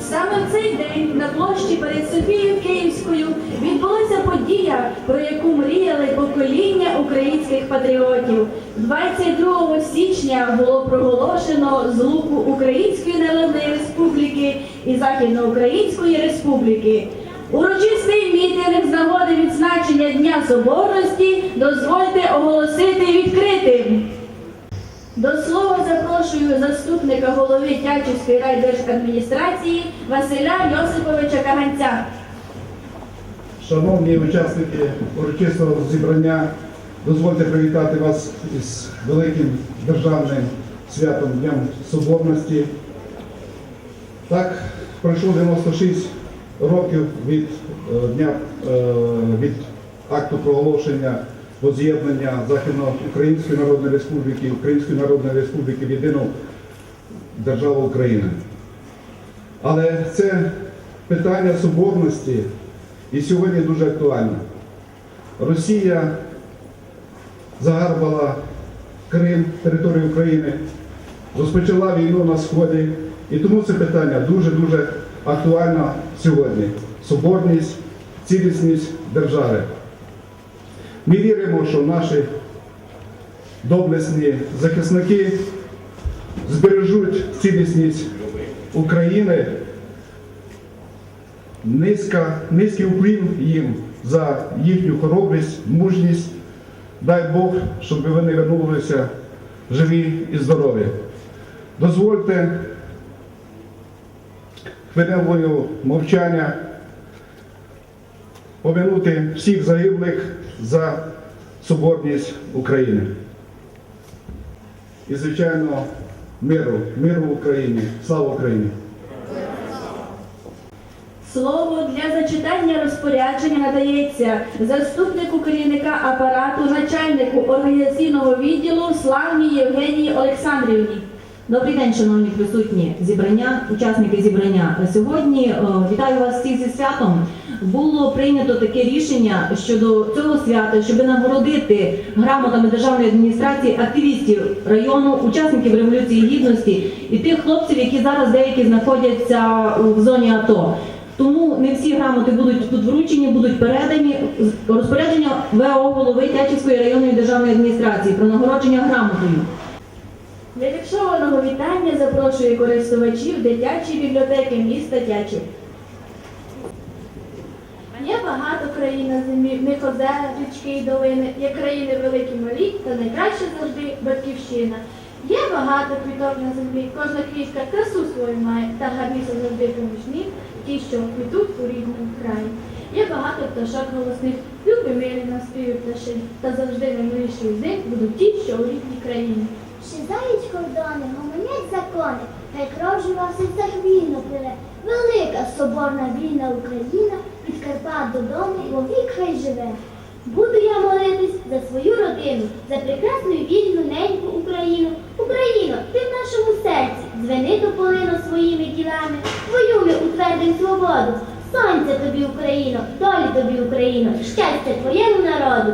Саме в цей день на площі перед Софією Київською відбулася подія, про яку мріяли покоління українських патріотів. 22 січня було проголошено злуку Української Народної Республіки і Західноукраїнської Республіки. Урочистий мітинг з нагоди відзначення Дня Соборності дозвольте оголосити відкритим. До слова запрошую заступника голови Тячівської райдержадміністрації Василя Йосиповича Каганця. Шановні учасники урочистого зібрання, дозвольте привітати вас із великим державним святом Днем Соборності. Так, пройшло 96 років від е, дня е, від акту проголошення воз'єднання Західноукраїнської Народної Республіки Української Народної Республіки в єдину державу України. Але це питання соборності і сьогодні дуже актуальне. Росія загарбала Крим, територію України, розпочала війну на Сході. І тому це питання дуже-дуже актуальне сьогодні. Соборність, цілісність держави. Ми віримо, що наші доблесні захисники збережуть цілісність України. Низька, низький уклін їм за їхню хоробрість, мужність. Дай Бог, щоб вони вернулися живі і здорові. Дозвольте хвилиною мовчання помянути всіх загиблих за соборність України. І, звичайно, миру, миру в Україні. Слава Україні! Слово для зачитання розпорядження надається заступнику керівника апарату, начальнику організаційного відділу Славній Євгенії Олександрівні. Добрий день, шановні присутні зібрання, учасники зібрання. Сьогодні е, вітаю вас всіх зі святом. Було прийнято таке рішення щодо цього свята, щоб нагородити грамотами державної адміністрації активістів району, учасників революції гідності і тих хлопців, які зараз деякі знаходяться в зоні АТО. Тому не всі грамоти будуть тут вручені, будуть передані розпорядження ВО голови Тячівської районної державної адміністрації про нагородження грамотою. Для віршованого вітання запрошую користувачів дитячої бібліотеки міста Тячів. Є багато країн на землі, в них озера, річки і долини, є країни великі малі, та найкраще завжди батьківщина. Є багато квіток на землі, кожна квітка красу свою має, та гарніше завжди поміж них, ті, що квітуть у рідному краї. Є багато пташок голосних, любі милі на співі та завжди наймиліші з них будуть ті, що у рідній країні. Щезають кордони, гомонять закони, хай кров жива в серцях вільно пливе. Велика соборна вільна Україна, від Карпат додому вовік хай живе. Буду я молитись за свою родину, за прекрасну і вільну неньку Україну. Україно, ти в нашому серці, звени тополино своїми ділами, твою ми утвердим свободу. Сонця тобі, Україно, долі тобі, Україно, щастя твоєму народу.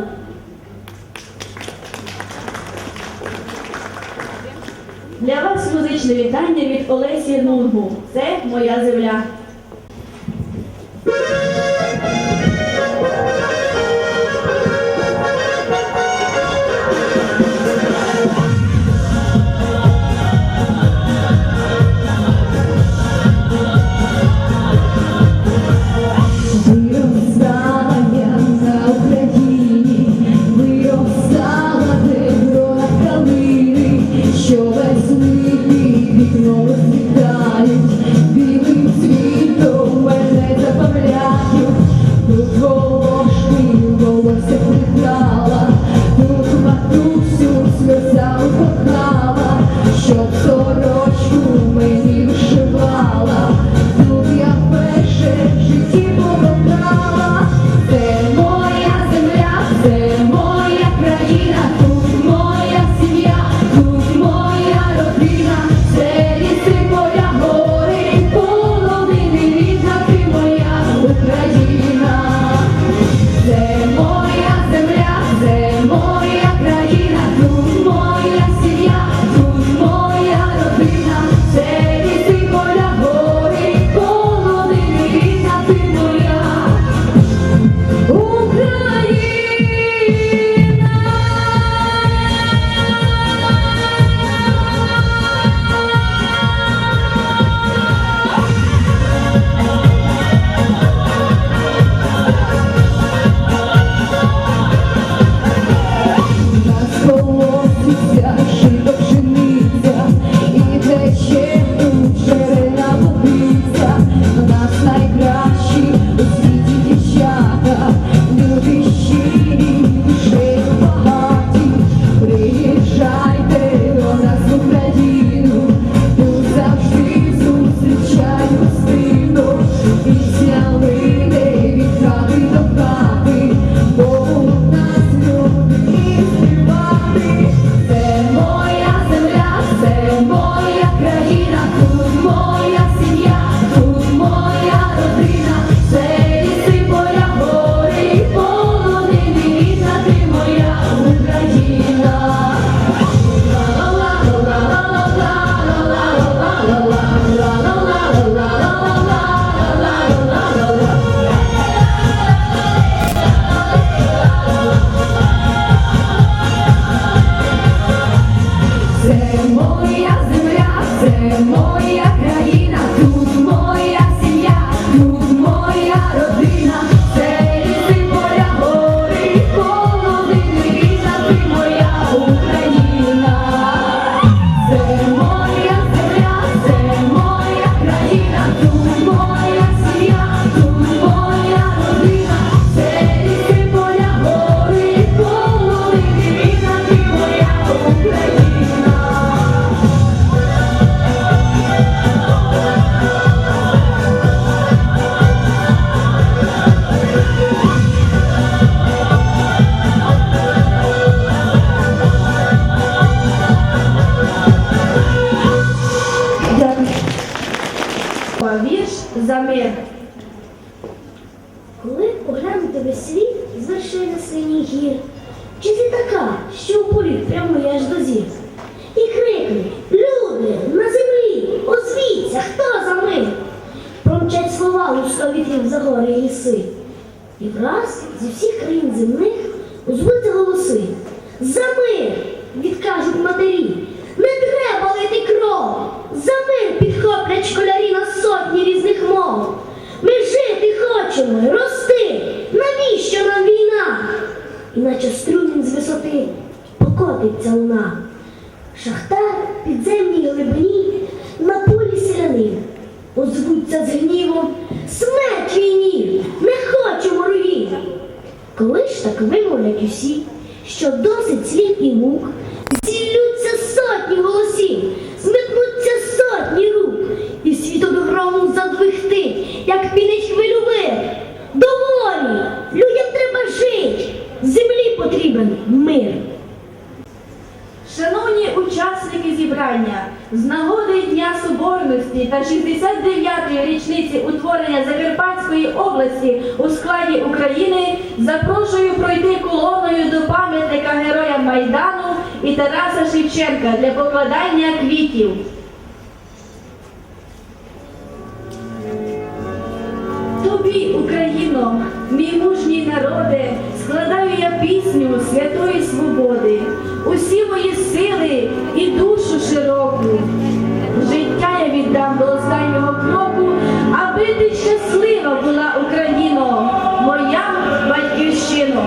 Для вас музичне вітання від Олесі Нунгу. Це моя земля. Весь світ з вершини синіх гір, чи ти така, що у полі прямує аж до зір? І крикне, люди, на землі, озвіться, хто за мир? Промчать слова у сто вітрів за гори і ліси. І враз зі всіх країн земних озвуться голоси. За мир! відкажуть матері. Не треба лити кров! За мир підхоплять школярі на сотні різних мов. Ми жити хочемо, Іначе струмінь з висоти покотиться луна. Шахтар підземній глибині на полі селянин. Озвуться з гнівом смерть війні, не хочемо руїн. Коли ж так вимовлять усі, що досить слів і мук, зіллються сотні голосів, зметнуться сотні рук, і світ грому задвихти, як пінить хвилю вир. Доволі, землі потрібен мир. Шановні учасники зібрання, з нагоди Дня Соборності та 69-ї річниці утворення Закарпатської області у складі України запрошую пройти колоною до пам'ятника героям Майдану і Тараса Шевченка для покладання квітів. тобі, Україно, мій мужній народе, складаю я пісню святої свободи, усі мої сили і душу широку. Життя я віддам до останнього кроку, аби ти щаслива була Україно, моя батьківщина.